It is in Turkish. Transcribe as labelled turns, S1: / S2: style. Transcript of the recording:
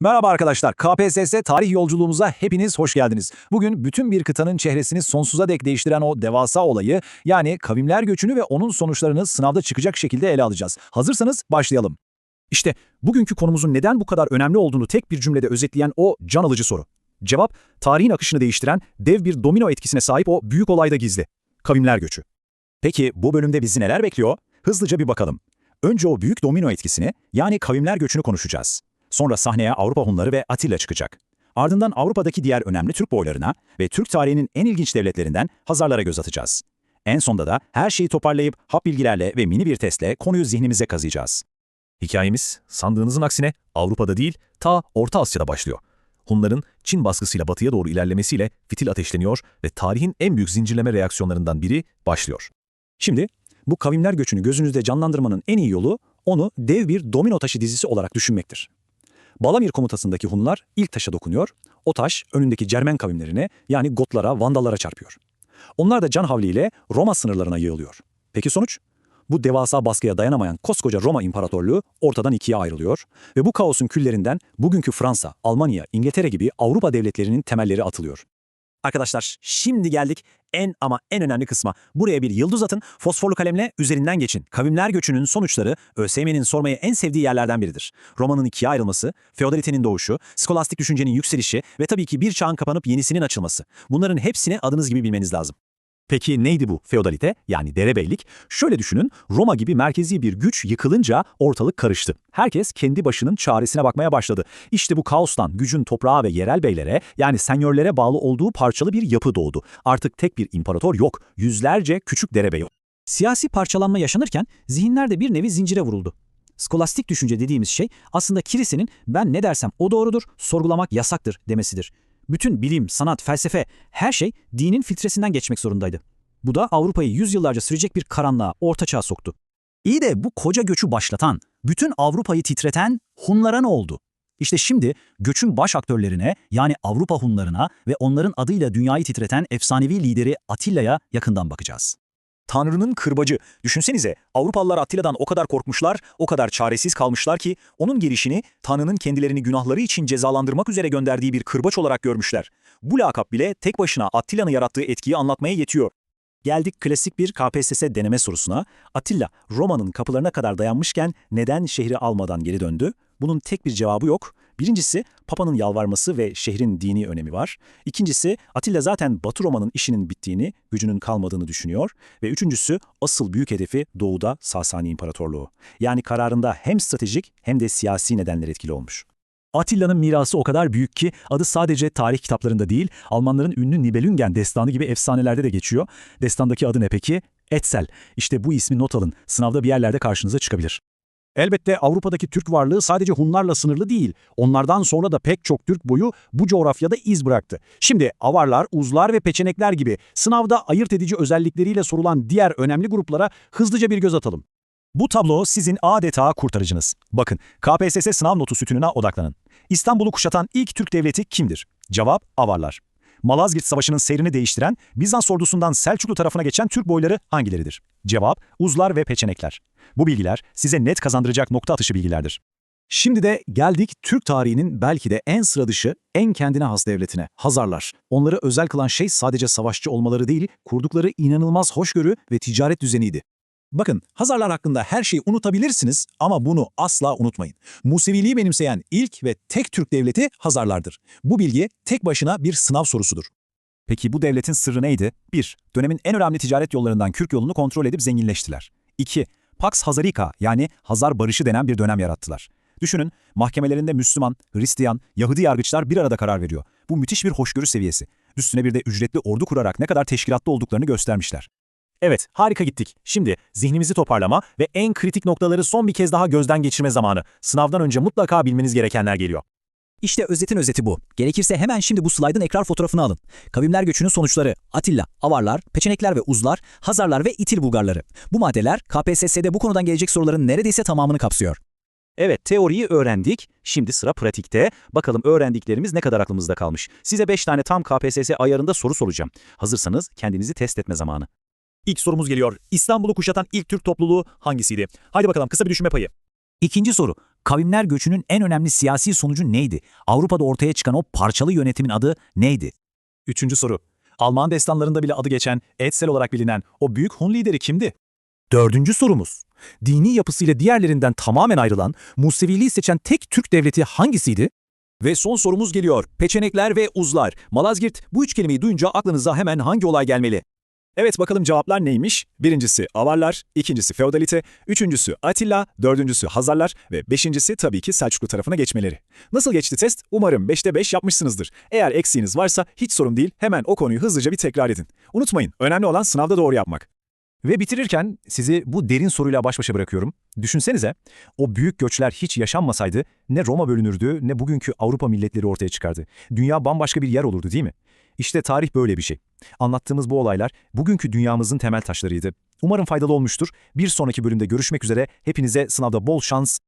S1: Merhaba arkadaşlar, KPSS tarih yolculuğumuza hepiniz hoş geldiniz. Bugün bütün bir kıtanın çehresini sonsuza dek değiştiren o devasa olayı, yani kavimler göçünü ve onun sonuçlarını sınavda çıkacak şekilde ele alacağız. Hazırsanız başlayalım.
S2: İşte bugünkü konumuzun neden bu kadar önemli olduğunu tek bir cümlede özetleyen o can alıcı soru. Cevap, tarihin akışını değiştiren dev bir domino etkisine sahip o büyük olayda gizli. Kavimler göçü. Peki bu bölümde bizi neler bekliyor? Hızlıca bir bakalım. Önce o büyük domino etkisini, yani kavimler göçünü konuşacağız. Sonra sahneye Avrupa Hunları ve Atilla çıkacak. Ardından Avrupa'daki diğer önemli Türk boylarına ve Türk tarihinin en ilginç devletlerinden Hazarlara göz atacağız. En sonda da her şeyi toparlayıp hap bilgilerle ve mini bir testle konuyu zihnimize kazıyacağız. Hikayemiz sandığınızın aksine Avrupa'da değil ta Orta Asya'da başlıyor. Hunların Çin baskısıyla batıya doğru ilerlemesiyle fitil ateşleniyor ve tarihin en büyük zincirleme reaksiyonlarından biri başlıyor. Şimdi bu kavimler göçünü gözünüzde canlandırmanın en iyi yolu onu dev bir domino taşı dizisi olarak düşünmektir. Balamir komutasındaki Hunlar ilk taşa dokunuyor, o taş önündeki Cermen kavimlerine yani Gotlara, Vandallara çarpıyor. Onlar da can havliyle Roma sınırlarına yığılıyor. Peki sonuç? Bu devasa baskıya dayanamayan koskoca Roma İmparatorluğu ortadan ikiye ayrılıyor ve bu kaosun küllerinden bugünkü Fransa, Almanya, İngiltere gibi Avrupa devletlerinin temelleri atılıyor. Arkadaşlar şimdi geldik en ama en önemli kısma. Buraya bir yıldız atın, fosforlu kalemle üzerinden geçin. Kavimler göçünün sonuçları ÖSYM'nin sormayı en sevdiği yerlerden biridir. Roma'nın ikiye ayrılması, feodalitenin doğuşu, skolastik düşüncenin yükselişi ve tabii ki bir çağın kapanıp yenisinin açılması. Bunların hepsini adınız gibi bilmeniz lazım. Peki neydi bu feodalite yani derebeylik? Şöyle düşünün, Roma gibi merkezi bir güç yıkılınca ortalık karıştı. Herkes kendi başının çaresine bakmaya başladı. İşte bu kaostan gücün toprağa ve yerel beylere yani senyörlere bağlı olduğu parçalı bir yapı doğdu. Artık tek bir imparator yok, yüzlerce küçük derebey. Siyasi parçalanma yaşanırken zihinlerde bir nevi zincire vuruldu. Skolastik düşünce dediğimiz şey aslında kilisenin ben ne dersem o doğrudur, sorgulamak yasaktır demesidir. Bütün bilim, sanat, felsefe, her şey dinin filtresinden geçmek zorundaydı. Bu da Avrupa'yı yüzyıllarca sürecek bir karanlığa, ortaçağa soktu. İyi de bu koca göçü başlatan, bütün Avrupa'yı titreten Hunlara ne oldu? İşte şimdi göçün baş aktörlerine yani Avrupa Hunlarına ve onların adıyla dünyayı titreten efsanevi lideri Atilla'ya yakından bakacağız. Tanrı'nın kırbacı. Düşünsenize Avrupalılar Atilla'dan o kadar korkmuşlar, o kadar çaresiz kalmışlar ki onun gelişini Tanrı'nın kendilerini günahları için cezalandırmak üzere gönderdiği bir kırbaç olarak görmüşler. Bu lakap bile tek başına Attilla'nın yarattığı etkiyi anlatmaya yetiyor. Geldik klasik bir KPSS deneme sorusuna. Attila, Roma'nın kapılarına kadar dayanmışken neden şehri almadan geri döndü? Bunun tek bir cevabı yok. Birincisi, Papa'nın yalvarması ve şehrin dini önemi var. İkincisi, Atilla zaten Batı Roma'nın işinin bittiğini, gücünün kalmadığını düşünüyor. Ve üçüncüsü, asıl büyük hedefi Doğu'da Sasani İmparatorluğu. Yani kararında hem stratejik hem de siyasi nedenler etkili olmuş. Atilla'nın mirası o kadar büyük ki adı sadece tarih kitaplarında değil, Almanların ünlü Nibelungen destanı gibi efsanelerde de geçiyor. Destandaki adı ne peki? Etzel. İşte bu ismi not alın. Sınavda bir yerlerde karşınıza çıkabilir.
S3: Elbette Avrupa'daki Türk varlığı sadece Hunlarla sınırlı değil. Onlardan sonra da pek çok Türk boyu bu coğrafyada iz bıraktı. Şimdi Avarlar, Uzlar ve Peçenekler gibi sınavda ayırt edici özellikleriyle sorulan diğer önemli gruplara hızlıca bir göz atalım.
S2: Bu tablo sizin adeta kurtarıcınız. Bakın, KPSS sınav notu sütununa odaklanın. İstanbul'u kuşatan ilk Türk devleti kimdir? Cevap Avarlar. Malazgirt Savaşı'nın seyrini değiştiren, Bizans ordusundan Selçuklu tarafına geçen Türk boyları hangileridir? Cevap Uzlar ve Peçenekler. Bu bilgiler size net kazandıracak nokta atışı bilgilerdir. Şimdi de geldik Türk tarihinin belki de en sıra dışı, en kendine has devletine, Hazarlar. Onları özel kılan şey sadece savaşçı olmaları değil, kurdukları inanılmaz hoşgörü ve ticaret düzeniydi. Bakın, Hazarlar hakkında her şeyi unutabilirsiniz ama bunu asla unutmayın. Museviliği benimseyen ilk ve tek Türk devleti Hazarlardır. Bu bilgi tek başına bir sınav sorusudur. Peki bu devletin sırrı neydi? 1. Dönemin en önemli ticaret yollarından Kürk yolunu kontrol edip zenginleştiler. 2. Pax Hazarika yani Hazar barışı denen bir dönem yarattılar. Düşünün, mahkemelerinde Müslüman, Hristiyan, Yahudi yargıçlar bir arada karar veriyor. Bu müthiş bir hoşgörü seviyesi. Üstüne bir de ücretli ordu kurarak ne kadar teşkilatlı olduklarını göstermişler. Evet, harika gittik. Şimdi zihnimizi toparlama ve en kritik noktaları son bir kez daha gözden geçirme zamanı. Sınavdan önce mutlaka bilmeniz gerekenler geliyor.
S4: İşte özetin özeti bu. Gerekirse hemen şimdi bu slaydın ekran fotoğrafını alın. Kavimler göçünün sonuçları Atilla, Avarlar, Peçenekler ve Uzlar, Hazarlar ve İtil Bulgarları. Bu maddeler KPSS'de bu konudan gelecek soruların neredeyse tamamını kapsıyor.
S2: Evet, teoriyi öğrendik. Şimdi sıra pratikte. Bakalım öğrendiklerimiz ne kadar aklımızda kalmış. Size 5 tane tam KPSS ayarında soru soracağım. Hazırsanız kendinizi test etme zamanı. İlk sorumuz geliyor. İstanbul'u kuşatan ilk Türk topluluğu hangisiydi? Haydi bakalım kısa bir düşünme payı.
S4: İkinci soru. Kavimler göçünün en önemli siyasi sonucu neydi? Avrupa'da ortaya çıkan o parçalı yönetimin adı neydi?
S2: Üçüncü soru. Alman destanlarında bile adı geçen, Etzel olarak bilinen o büyük Hun lideri kimdi? Dördüncü sorumuz. Dini yapısıyla diğerlerinden tamamen ayrılan, Museviliği seçen tek Türk devleti hangisiydi?
S1: Ve son sorumuz geliyor. Peçenekler ve uzlar. Malazgirt bu üç kelimeyi duyunca aklınıza hemen hangi olay gelmeli?
S2: Evet bakalım cevaplar neymiş? Birincisi Avarlar, ikincisi Feodalite, üçüncüsü Atilla, dördüncüsü Hazarlar ve beşincisi tabii ki Selçuklu tarafına geçmeleri. Nasıl geçti test? Umarım 5'te 5 yapmışsınızdır. Eğer eksiğiniz varsa hiç sorun değil, hemen o konuyu hızlıca bir tekrar edin. Unutmayın, önemli olan sınavda doğru yapmak.
S1: Ve bitirirken sizi bu derin soruyla baş başa bırakıyorum. Düşünsenize, o büyük göçler hiç yaşanmasaydı ne Roma bölünürdü ne bugünkü Avrupa milletleri ortaya çıkardı. Dünya bambaşka bir yer olurdu değil mi? İşte tarih böyle bir şey. Anlattığımız bu olaylar bugünkü dünyamızın temel taşlarıydı. Umarım faydalı olmuştur. Bir sonraki bölümde görüşmek üzere. Hepinize sınavda bol şans,